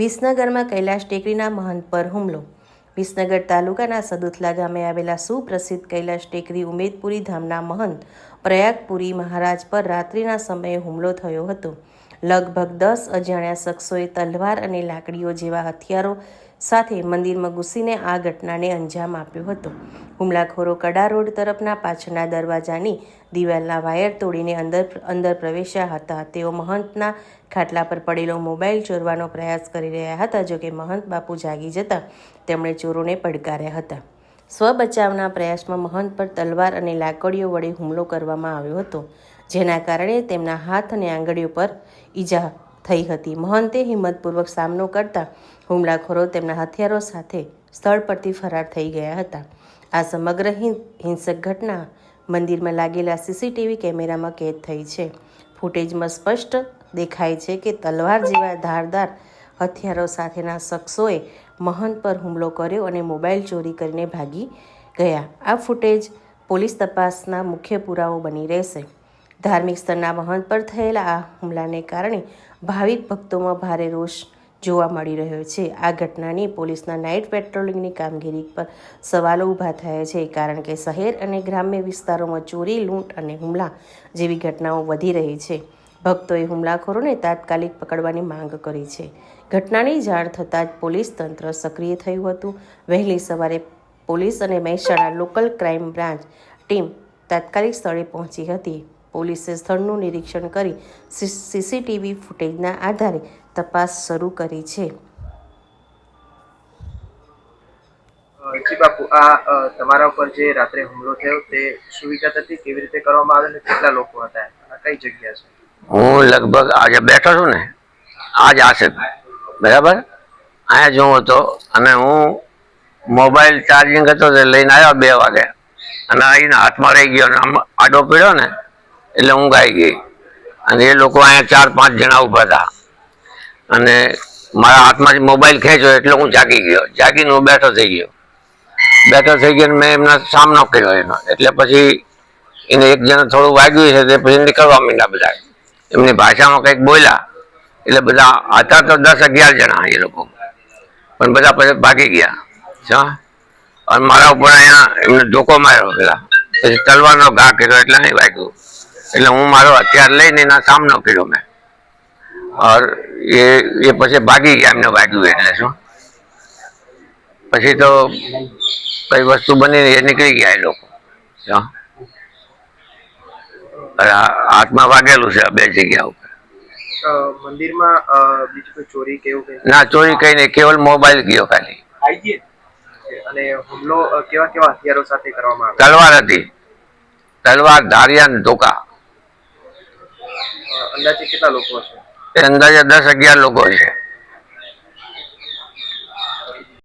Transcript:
વિસનગરમાં કૈલાશ ટેકરીના મહંત પર હુમલો. વિસનગર તાલુકાના સદુથલા ગામે આવેલા સુપ્રસિદ્ધ કૈલાશ ટેકરી ઉમેદપુરી ધામના મહંત પ્રયાગપુરી મહારાજ પર રાત્રિના સમયે હુમલો થયો હતો. લગભગ દસ અજાણ્યા શખ્સોએ તલવાર અને લાકડીઓ જેવા હથિયારો સાથે મંદિરમાં ઘૂસીને આ ઘટનાને અંજામ આપ્યો હતો. હુમલાખોરો કડા રોડ તરફના પાછળના દરવાજાની દિવાલના વાયર તોડીને અંદર અંદર પ્રવેશ્યા હતા. તેઓ મહંતના ખાટલા પર પડેલો મોબાઈલ ચોરવાનો પ્રયાસ કરી રહ્યા હતા, જોકે મહંત બાપુ જાગી જતા તેમણે ચોરોને પડકાર્યા હતા. સ્વ બચાવના પ્રયાસમાં મહંત પર તલવાર અને લાકડીઓ વડે હુમલો કરવામાં આવ્યો હતો, જેના કારણે તેમના હાથ અને આંગળીઓ પર ઈજા થઈ હતી. મહંતે હિંમતપૂર્વક સામનો કરતા હુમલાખોરો તેમના હથિયારો સાથે સ્થળ પરથી ફરાર થઈ ગયા હતા. આ સમગ્ર હિંસક ઘટના મંદિરમાં લાગેલા સીસીટીવી કેમેરામાં કેદ થઈ છે. ફૂટેજમાં સ્પષ્ટ દેખાય છે કે તલવાર જેવા ધારદાર હથિયારો સાથેના શખ્સોએ મહંત પર હુમલો કર્યો અને મોબાઈલ ચોરી કરીને ભાગી ગયા. આ ફૂટેજ પોલીસ તપાસના મુખ્ય પુરાવો બની રહેશે. ધાર્મિક સ્તરના મહંત પર થયેલા આ હુમલાને કારણે ભાવિક ભક્તોમાં ભારે રોષ જોવા મળી રહ્યો છે. આ ઘટનાની પોલીસના નાઇટ પેટ્રોલિંગની કામગીરી પર સવાલો ઊભા થયા છે, કારણ કે શહેર અને ગ્રામ્ય વિસ્તારોમાં ચોરી, લૂંટ અને હુમલા જેવી ઘટનાઓ વધી રહી છે. ભક્તોએ હુમલાખોરોને તાત્કાલિક પકડવાની માંગ કરી છે. ઘટનાની જાણ થતાં જ પોલીસ તંત્ર સક્રિય થયું હતું. વહેલી સવારે પોલીસ અને Mehsana local crime branch team તાત્કાલિક સ્થળે પહોંચી હતી. પોલીસે સ્થળનું નિરીક્ષણ કરી સીસીટીવી ફૂટેજના આધારે તપાસ શરૂ કરી છે. જી બાપુ આ તમારા ઉપર જે રાત્રે હુમલો થયો તે શું વિગત હતી? કેવી રીતે કરવામાં આવે અને કેટલા લોકો હતા? કઈ જગ્યા છે? હું લગભગ આજે બેઠો છું ને. આજ આસિફ બરાબર? અહીંયા જોઉં હતો અને હું મોબાઈલ ચાર્જિંગ હતો તે લઈને આવ્યો બે વાગે. અને આવીને હાથમાં રહી ગયો અને આમ આડો પીડ્યો ને એટલે ઊંઘ આવી ગઈ. અને એ લોકો અહીંયા ચાર પાંચ જણા ઊભા હતા. અને મારા હાથમાંથી મોબાઈલ ખેંચ્યો એટલે હું જાગી ગયો. જાગીને હું બેઠો થઈ ગયો. બેઠો થઈ ગયો મેં એમનો સામનો કર્યો એનો. એટલે પછી એને એક જણા થોડું વાગ્યું છે તે પછી નીકળવા માંડ્યા બધા. એમની ભાષામાં કંઈક બોલ્યા. એટલે બધા હતા તો દસ અગિયાર જણા એ લોકો. પણ બધા પછી ભાગી ગયા. હા અને મારા ઉપર અહીંયા એમને ધોકો માર્યો પેલા. પછી તલવારનો ઘા કર્યો એટલે નહીં વાગ્યું. એટલે હું મારો હથિયાર લઈને એના સામનો કર્યો મેં. ઓર એ એ પછી ભાગી ગયા એમને વાગ્યું એટલે શું? પછી તો કઈ વસ્તુ બની એ નીકળી ગયા એ લોકો. હા હાથમાં વાગેલું છે બે જગ્યા ઉપર. મંદિરમાં બીજું કોઈ ચોરી કે ના ચોરી કઈ નહીં કેવલ મોબાઈલ ગયો ખાલી. અને હુમલો કેવા કેવા હથિયારો સાથે કરવામાં આવ્યો? તલવાર હતી. તલવાર ધારિયા ને ધોકા. અંદાજે કેટલા લોકો છે અંદાજે દસ અગિયાર લોકો છે